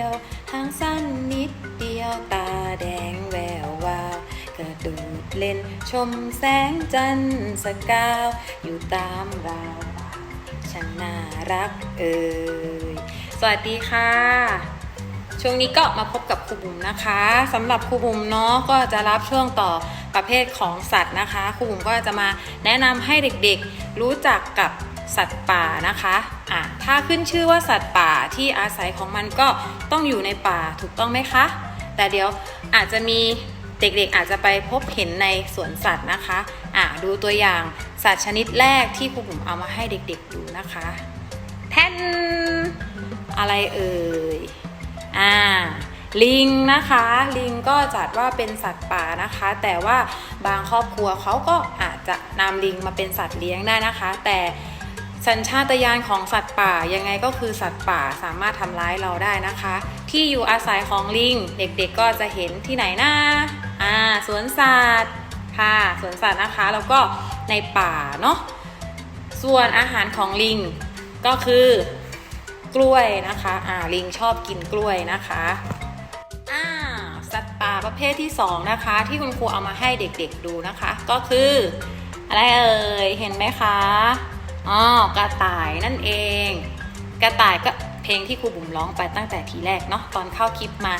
ยวหางสั้นนิดเดียวตาแดงแวววาวกระโดดเล่นชมแสงจันทร์สกาว อยู่ตามราวช่างน่ารักเอ่ยสวัสดีค่ะ ช่วงนี้ก็มาพบกับครูบุ๋มนะคะสำหรับครูบุ๋มเนาะก็จะรับช่วงต่อประเภทของสัตว์นะคะครูบุ๋มก็จะมาแนะนำให้เด็กๆรู้จักกับ สัตว์ป่านะคะอะถ้าขึ้นชื่อว่าสัตว์ป่าที่อาศัยของมันก็ต้องอยู่ในป่าถูกต้องไหมคะ แต่เดี๋ยวอาจจะมีเด็กๆอาจจะไปพบเห็นในสวนสัตว์นะคะอะดูตัวอย่างสัตว์ชนิดแรกที่ครูบุ๋มเอามาให้เด็กๆดูนะคะ แท่นอะไรเอ่ยอ่าลิงนะคะลิงก็จัดว่าเป็นสัตว์ป่านะคะ แต่ว่าบางครอบครัวเขาก็อาจจะนำลิงมาเป็นสัตว์เลี้ยงได้นะคะ แต่ สัญชาตญาณของสัตว์ป่ายังไงก็คือสัตว์ป่าสามารถทำร้ายเราได้นะคะ ที่อยู่อาศัยของลิง เด็กๆก็จะเห็นที่ไหนนะอ่าสวนสัตว์ค่ะสวนสัตว์นะคะ แล้วก็ในป่าเนาะส่วนอาหารของลิงก็คือกล้วยนะคะอ่าลิงชอบกินกล้วยนะคะอ่าสัตว์ป่าประเภทที่สองนะคะ ที่คุณครูเอามาให้เด็กๆดูนะคะ ก็คืออะไรเอ่ยเห็นไหมคะ อ๋อกระต่ายนั่นเอง กระต่ายก็เพลงที่ครูบุ๋มร้องไปตั้งแต่ทีแรกเนาะตอนเข้าคลิปมา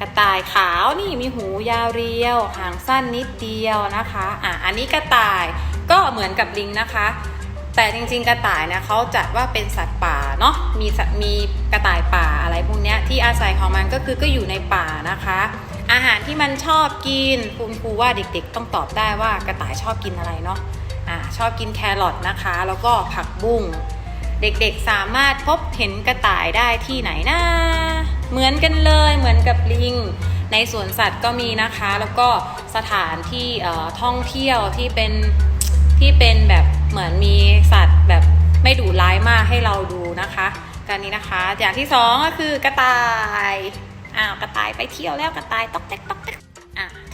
กระต่ายขาวนี่มีหูยาวเรียว หางสั้นนิดเดียวนะคะอะอันนี้กระต่ายก็เหมือนกับลิงนะคะ แต่จริงๆ กระต่ายนี่ยเขาจัดว่าเป็นสัตว์ป่าเนาะมีสัตมีกระต่ายป่าอะไรพวกเนี้ยที่อาศัยของมันก็คือก็อยู่ในป่านะคะอาหารที่มันชอบกินคุณครูว่าเด็กๆ ต้องตอบได้ว่ากระต่ายชอบกินอะไรเนาะ อ่าชอบกินแครอทนะคะ แล้วก็ผักบุ้งเด็กๆสามารถพบเห็นกระต่ายได้ที่ไหนนะเหมือนกันเลยเหมือนกับลิง ในสวนสัตว์ก็มีนะคะ แล้วก็สถานที่ท่องเที่ยวที่เป็นที่เป็นแบบเหมือนมีสัตว์แบบไม่ดุร้ายมากให้เราดูนะคะการนี้นะคะ อย่างที่สองก็คือกระต่ายอ้าวกระต่ายไปเที่ยวแล้วกระต่ายตอกแตกตอกแตก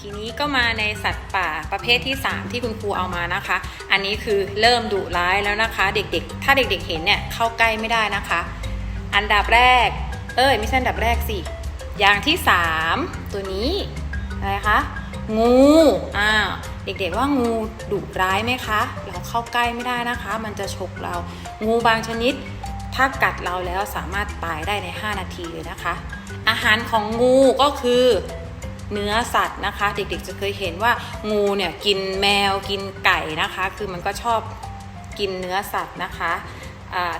ทีนี้ก็มาในสัตว์ป่าประเภทที่ 3 ที่คุณครูเอามานะคะ อันนี้คือเริ่มดุร้ายแล้วนะคะ เด็กๆ ถ้าเด็กๆเห็นเนี่ยเข้าใกล้ไม่ได้นะคะ อันดับแรก เอ้ยไม่ใช่อันดับแรกสิ อย่างที่ 3 ตัวนี้อะไรคะงูอ่าเด็กๆว่างูดุร้ายไหมคะ เราเข้าใกล้ไม่ได้นะคะ มันจะฉกเรา งูบางชนิด ถ้ากัดเราแล้วสามารถตายได้ใน 5 นาทีเลยนะคะ อาหารของงูก็คือ เนื้อสัตว์นะคะ เด็กๆจะเคยเห็นว่างูเนี่ยกินแมวกินไก่นะคะ คือมันก็ชอบกินเนื้อสัตว์นะคะ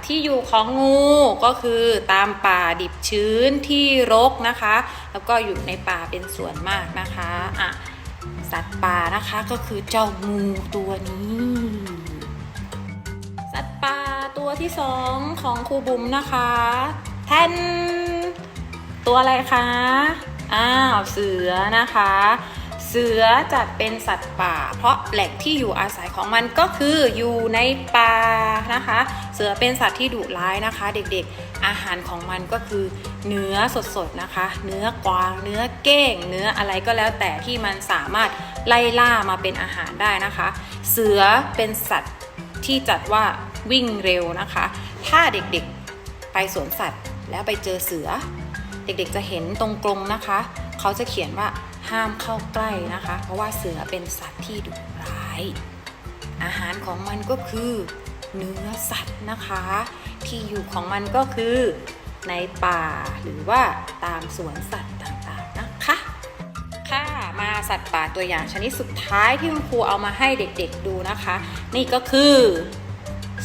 ที่อยู่ของงูก็คือตามป่าดิบชื้นที่รกนะคะ แล้วก็อยู่ในป่าเป็นส่วนมากนะคะะสัตว์ป่านะคะก็คือเจ้างูตัวนี้ สัตว์ป่าตัวที่สองของครูบุ๋มนะคะ แทนตัวอะไรคะ อ้าวเสือนะคะ เสือจัดเป็นสัตว์ป่า เพราะแหล่งที่อยู่อาศัยของมันก็คืออยู่ในป่านะคะ เสือเป็นสัตว์ที่ดุร้ายนะคะ เด็กๆ อาหารของมันก็คือเนื้อสดๆนะคะ เนื้อกวาง เนื้อเก้ง เนื้ออะไรก็แล้วแต่ที่มันสามารถไล่ล่ามาเป็นอาหารได้นะคะ เสือเป็นสัตว์ที่จัดว่าวิ่งเร็วนะคะ ถ้าเด็กๆไปสวนสัตว์แล้วไปเจอเสือ เด็กๆจะเห็นตรงกรงนะคะ เขาจะเขียนว่าห้ามเข้าใกล้นะคะ เพราะว่าเสือเป็นสัตว์ที่ดุร้าย อาหารของมันก็คือ เนื้อสัตว์นะคะ ที่อยู่ของมันก็คือในป่าหรือว่าตามสวนสัตว์ต่างๆนะคะ ค่ะมาสัตว์ป่าตัวอย่างชนิดสุดท้ายที่คุณครูเอามาให้เด็กๆดูนะคะ นี่ก็คือ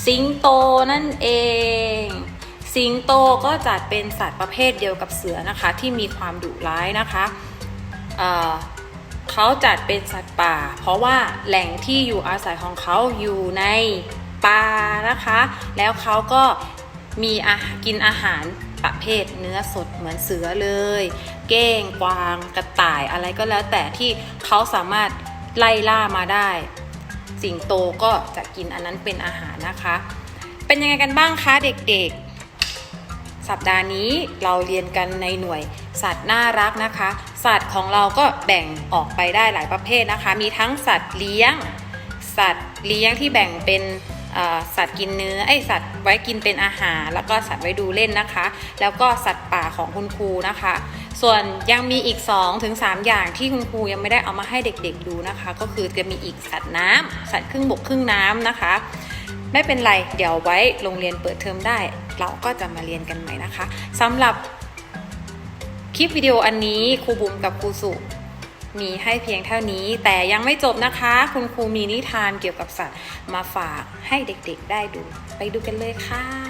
สิงโตนั่นเอง สิงโตก็จัดเป็นสัตว์ประเภทเดียวกับเสือนะคะที่มีความดุร้ายนะคะเเขาจัดเป็นสัตว์ป่า เพราะว่าแหล่งที่อยู่อาศัยของเขาอยู่ในป่านะคะ แล้วเขาก็มีอากินอาหารประเภทเนื้อสดเหมือนเสือเลย เก้งกวางกระต่ายอะไรก็แล้วแต่ที่เขาสามารถไล่ล่ามาได้ สิงโตก็จะกินอันนั้นเป็นอาหารนะคะ เป็นยังไงกันบ้างคะเด็กๆ สัปดาห์นี้เราเรียนกันในหน่วยสัตว์น่ารักนะคะ สัตว์ของเราก็แบ่งออกไปได้หลายประเภทนะคะ มีทั้งสัตว์เลี้ยง สัตว์เลี้ยงที่แบ่งเป็นสัตว์กินเนื้อไอสัตว์ไว้กินเป็นอาหาร แล้วก็สัตว์ไว้ดูเล่นนะคะ แล้วก็สัตว์ป่าของคุณครูนะคะ ส่วนยังมีอีก2ถึง3อย่างที่คุณครูยังไม่ได้เอามาให้เด็กๆดูนะคะ ก็คือจะมีอีกสัตว์น้ำสัตว์ครึ่งบกครึ่งน้ำนะคะ ไม่เป็นไร เดี๋ยวไว้โรงเรียนเปิดเทอมได้ เราก็จะมาเรียนกันใหม่นะคะสำหรับคลิปวิดีโออันนี้ครูบุ๋มกับครูสุมีให้เพียงเท่านี้ แต่ยังไม่จบนะคะ คุณครูมีนิทานเกี่ยวกับสัตว์ มาฝากให้เด็กๆได้ดู ไปดูกันเลยค่ะ